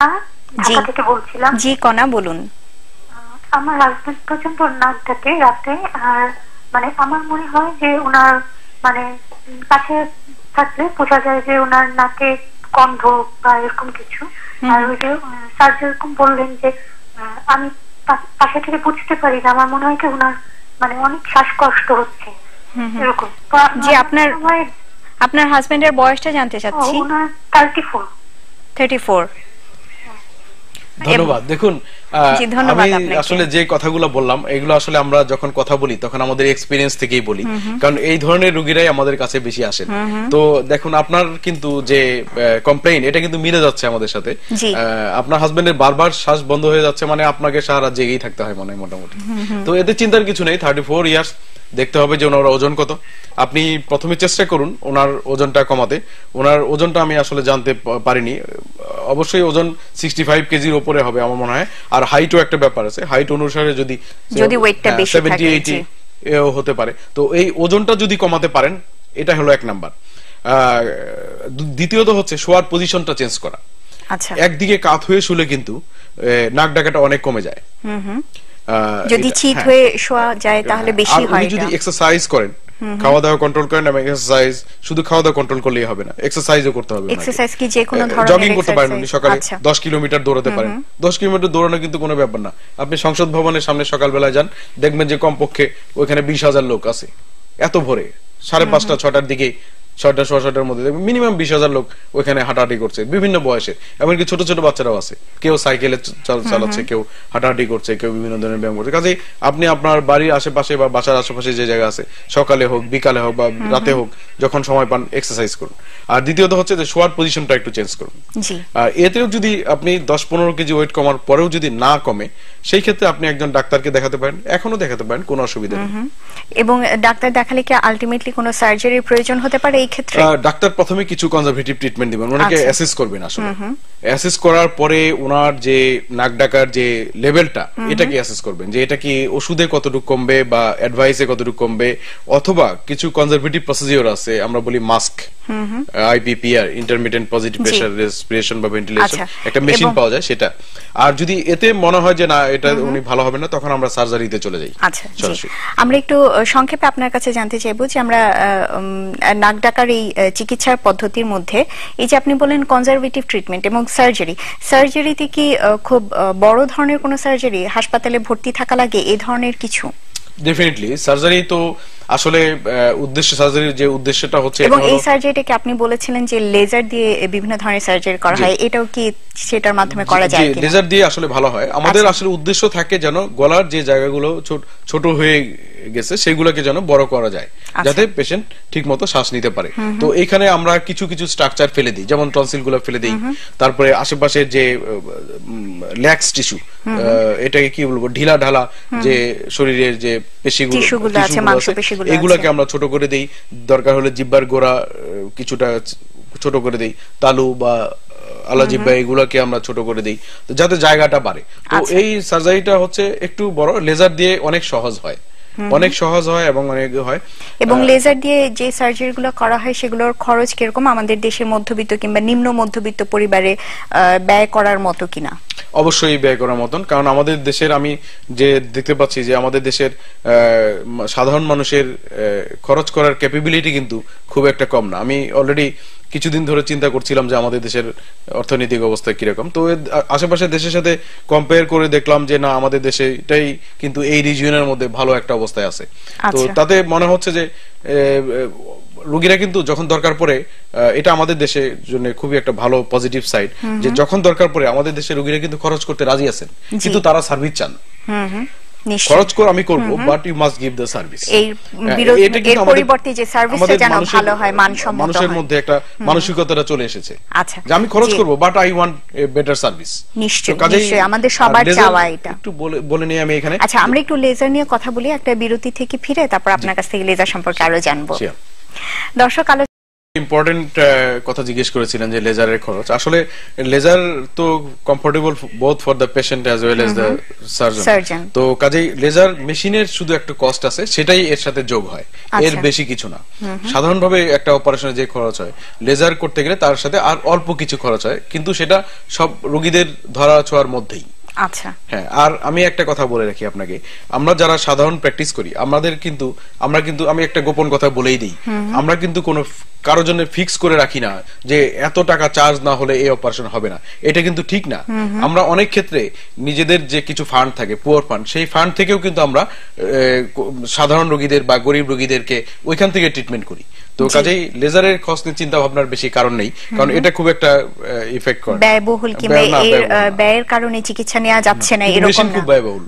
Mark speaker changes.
Speaker 1: জি।
Speaker 2: ঢাকা থেকে বলছিলাম।
Speaker 1: জি কণা বলুন।
Speaker 2: আমার হাজবেন্ড প্রচণ্ড নাক ডাকে রাতে আর মানে আমার মনে হয় যে ওনার মানে কাছে থাকলে বোঝা যায় যে ওনার নাকে গন্ধ বা এরকম কিছু। আর ওই যে স্যার যেরকম বললেন যে আমি পাশে থেকে বুঝতে পারি না আমার মনে হয় কি ওনার মানে অনেক শ্বাসকষ্ট হচ্ছে। এরকম।
Speaker 1: জি, আপনার- আপনার হাজবেন্ডের বয়সটা জানতে চাচ্ছি।
Speaker 2: ওনার থার্টি ফোর
Speaker 1: থার্টি ফোর
Speaker 3: ধন্যবাদ। দেখুন আমি আসলে যে কথাগুলো বললাম এগুলো আসলে আমরা যখন কথা বলি তখন আমাদের এক্সপিরিয়েন্স থেকেই বলি। কারণ এই ধরনের রোগীরাই আমাদের কাছে বেশি আসেন। তো দেখুন আপনার কিন্তু যে কমপ্লেইন এটা কিন্তু মিলে যাচ্ছে আমাদের সাথে। আপনার হাজবেন্ডের বারবার শ্বাস বন্ধ হয়ে যাচ্ছে মানে আপনাকে সারা জেগেই থাকতে হয় মনে মোটামুটি। তো এতে চিন্তার কিছু নেই থার্টি ফোর ইয়ার্স দেখতে হবে যে ওনার ওজন কত। আপনি প্রথমে চেষ্টা করুন ওনার ওজনটা কমাতে। ওনার ওজনটা আমি আসলে জানতে পারিনি। অবশ্যই ওজন সিক্সটি ফাইভ কেজির উপরে হবে আমার মনে হয়। আর হাইটও একটা ব্যাপার আছে। হাইট অনুসারে যদি
Speaker 1: যদি
Speaker 3: সেভেন্টি এইটি এও হতে পারে। তো এই ওজনটা যদি কমাতে পারেন এটা হলো এক নাম্বার। আহ, দ্বিতীয়ত হচ্ছে শোয়ার পজিশনটা চেঞ্জ করা।
Speaker 1: আচ্ছা।
Speaker 3: একদিকে কাত হয়ে শুলে কিন্তু নাক ডাকাটা অনেক কমে যায়।
Speaker 1: যদি চিত
Speaker 3: হ্যাঁ।
Speaker 1: হয়ে শোয়া যায় তাহলে
Speaker 3: আর
Speaker 1: বেশি
Speaker 3: উনি
Speaker 1: হয়
Speaker 3: যদি এক্সারসাইজ করেন খাওয়া দাওয়া কন্ট্রোল করেন এবং এক্সারসাইজ শুধু খাওয়া দাওয়া কন্ট্রোল করলেই হবে না এক্সারসাইজও করতে হবে
Speaker 1: এক্সারসাইজ কি যে কোনো ধরনের
Speaker 3: জগিং করতে পারেন উনি সকালে
Speaker 1: আচ্ছা।
Speaker 3: দশ কিলোমিটার দৌড়াতে পারেন। দশ কিলোমিটার দৌড়ানো কিন্তু কোনো ব্যাপার না। আপনি সংসদ ভবনের সামনে সকালবেলায় যান দেখবেন যে কমপক্ষে ওইখানে বিশ হাজার লোক আছে এত ভোরে। সাড়ে পাঁচটা ছটার দিকে ছয়টা সোয়া ছটার মধ্যে দেখবেন মিনিমাম বিশ হাজার লোক ওইখানে হাঁটাহাঁটি করছে বিভিন্ন বয়সে। এমনকি ছোট ছোট বাচ্চারাও আছে। কেউ সাইকেলে চালাচ্ছে কেউ হাঁটাহাঁটি করছে কেউ বিভিন্ন ধরনের ব্যায়াম করছে। কাজে আপনি আপনার বাড়ির আশেপাশে বা বাসার আশেপাশে যে জায়গা আছে সকালে হোক বিকালে হোক বা রাতে হোক যখন সময় পান এক্সারসাইজ করুন। আর দ্বিতীয়ত হচ্ছে যে শোয়ার পজিশনটা একটু চেঞ্জ করুন। আর এতেও যদি আপনি দশ পনেরো কেজি ওয়েট কমার পরেও যদি না কমে সেই ক্ষেত্রে আপনি একজন ডাক্তারকে দেখাতে পারেন এখনও দেখাতে পারেন কোনো অসুবিধা নেই।
Speaker 1: এবং ডাক্তার দেখালে কি আলটিমেটলি কোনো সার্জারির প্রয়োজন হতে পারে? এই ক্ষেত্রে
Speaker 3: ডাক্তার প্রথমে কিছু কনজারভেটিভ ট্রিটমেন্ট দিবেন। ওনাকে
Speaker 1: আচ্ছা।
Speaker 3: অ্যাসেস করবেন আসলে। অ্যাসেস করার পরে ওনার যে নাক ডাকার যে লেভেলটা এটাকে অ্যাসেস করবেন। যে এটা কি ওষুধে কতটুকু কমবে বা অ্যাডভাইসে কতটুকু কমবে অথবা কিছু কনজারভেটিভ প্রসিডিওর আছে আমরা বলি mask IPPR intermittent positive. Pressure respiration বা ভেন্টিলেশন
Speaker 1: আচ্ছা।
Speaker 3: একটা মেশিন পাওয়া যায় সেটা। আর যদি এতে মনে হয় যে না এটা উনি ভালো হবে না তখন আমরা সার্জারিতে চলে যাই।
Speaker 1: আচ্ছা আমরা একটু সংক্ষেপে আপনার কাছে জানতে চাইব যে আমরা উম, ডাকার এই চিকিৎসার পদ্ধতির মধ্যে এই যে আপনি বলেন কনজারভেটিভ ট্রিটমেন্ট এবং সার্জারি সার্জারিতে কি খুব বড় ধরনের কোনো সার্জারি হাসপাতালে ভর্তি থাকা লাগে, এই ধরনের কিছু?
Speaker 3: ডেফিনেটলি সার্জারি তো আসলে উদ্দেশ্য সার্জারির যে উদ্দেশ্যটা হচ্ছে
Speaker 1: এবং এই সার্জারিটাকে আপনি বলেছিলেন যে লেজার দিয়ে বিভিন্ন ধরনের সার্জারি করা হয় এটাও কি সেটার মাধ্যমে করা যায় কিনা?
Speaker 3: লেজার দিয়ে আসলে ভালো হয়। আমাদের
Speaker 1: আচ্ছা।
Speaker 3: আসলে উদ্দেশ্য থাকে যেন গলার যে জায়গাগুলো ছোট- হয়ে গেছে সেগুলোকে যেন বড় করা যায়
Speaker 1: আচ্ছা।
Speaker 3: যাতে পেশেন্ট ঠিক মতো শ্বাস নিতে পারে। তো এখানে আমরা কিছু কিছু স্ট্রাকচার ফেলে দিই যেমন টনসিলগুলো ফেলে দিই তারপরে আশেপাশে যে ল্যাক্স টিস্যু এটাকে কি বলব ঢিলা ঢালা যে শরীরের যে পেশিগুলো
Speaker 1: টিস্যুগুলো আছে, মাংসপেশিগুলো
Speaker 3: এগুলোকে। আমরা ছোট করে দেই। দরকার হলে জিব্বার গোড়া কিছুটা ছোট করে দেই। তালু বা আল্লাহ জিব্বা এগুলাকে আমরা ছোট করে দেই যাতে জায়গাটা বাড়ে। তো
Speaker 1: আচ্ছা।
Speaker 3: এই সার্জারিটা হচ্ছে একটু বড় লেজার দিয়ে অনেক সহজ হয়। অনেক সহজ হয় এবং অনেক হয়।
Speaker 1: এবং লেজার দিয়ে যে সার্জারি গুলো করা হয় সেগুলোর খরচ কীরকম? আমাদের দেশের মধ্যবিত্ত কিংবা নিম্ন মধ্যবিত্ত পরিবারে ব্যয় করার মতো কিনা?
Speaker 3: অবশ্যই ব্যয় করার মতন। কারণ আমাদের দেশের আমি যে দেখতে পাচ্ছি যে আমাদের দেশের সাধারণ মানুষের খরচ করার ক্যাপাবিলিটি কিন্তু খুব একটা কম না। আমি অলরেডি কিছুদিন ধরে চিন্তা করছিলাম যে আমাদের দেশের অর্থনৈতিক অবস্থা কীরকম। তো এর আ- আশেপাশের দেশের সাথে কম্পেয়ার করে দেখলাম যে না আমাদের দেশে এটাই কিন্তু এই রিজিয়নের মধ্যে ভালো একটা অবস্থায় আছে। তো
Speaker 1: আচ্ছা।
Speaker 3: তাতে মনে হচ্ছে যে রোগীরা কিন্তু যখন দরকার পড়ে এটা আমাদের দেশের জন্য খুবই একটা ভালো পজিটিভ সাইড যে যখন দরকার পড়ে আমাদের দেশের রোগীরা কিন্তু খরচ করতে রাজি আছেন। কিন্তু তারা সার্ভিস চান
Speaker 1: হুম হুম। নিশ্চয়ই
Speaker 3: খরচ করে আমি করব but you must give the service
Speaker 1: এই এর পরিবর্তে যে সার্ভিসটা যেন ভালো হয়, মানসম্মত
Speaker 3: মানুষের মধ্যে একটা মানসিকতাটা চলে এসেছে।
Speaker 1: আচ্ছা।
Speaker 3: যে আমি খরচ করব but I want a better service
Speaker 1: নিশ্চয়ই, নিশ্চয়ই। আমাদের সবার চাওয়া এটা।
Speaker 3: একটু বলে বলে নিয়ে আমি এখানে।
Speaker 1: আচ্ছা আমরা একটু লেজার নিয়ে কথা বলি একটা বিরতি থেকে ফিরে তারপর আপনার কাছ থেকে লেজার সম্পর্কে আরও জানব. দর্শক আলো
Speaker 3: ইম্পর্টেন্ট কথা জিজ্ঞেস করেছিলেন যে লেজারের খরচ। আসলে লেজার তো comfortable both for the patient as well as the surgeon তো কাজেই লেজার মেশিনের শুধু একটা কস্ট আছে সেটাই এর সাথে যোগ হয়। এর
Speaker 1: আচ্ছা।
Speaker 3: বেশি কিছু না। সাধারণভাবে একটা অপারেশনে যে খরচ হয় লেজার করতে গেলে তার সাথে আর অল্প কিছু খরচ হয় কিন্তু সেটা সব রোগীদের ধরা ছোঁয়ার মধ্যেই।
Speaker 1: আচ্ছা।
Speaker 3: হ্যাঁ আর আমি একটা কথা বলে রাখি আপনাকে। আমরা যারা সাধারণ প্র্যাকটিস করি আমাদের কিন্তু আমরা কিন্তু আমি একটা গোপন কথা বলেই দিই। আমরা কিন্তু কোনো কারোর জন্য ফিক্স করে রাখি না যে এত টাকা চার্জ না হলে এই অপারেশন হবে না। এটা কিন্তু ঠিক না। আমরা অনেক ক্ষেত্রে নিজেদের যে কিছু ফান্ড থাকে পুয়ার ফান্ড সেই ফান্ড থেকেও কিন্তু আমরা সাধারণ রোগীদের বা গরিব রোগীদেরকে ওইখান থেকে ট্রিটমেন্ট করি। তো কাজেই লেজারের খরচ নিয়ে চিন্তা ভাবনার বেশি কারণ নেই কারণ এটা খুব একটা ইফেক্ট করে।
Speaker 1: ব্যয়বহুল কিংবা এর। ব্যয়ের কারণে চিকিৎসা নেওয়া যাচ্ছে না এরকম
Speaker 3: খুব ব্যয়বহুল।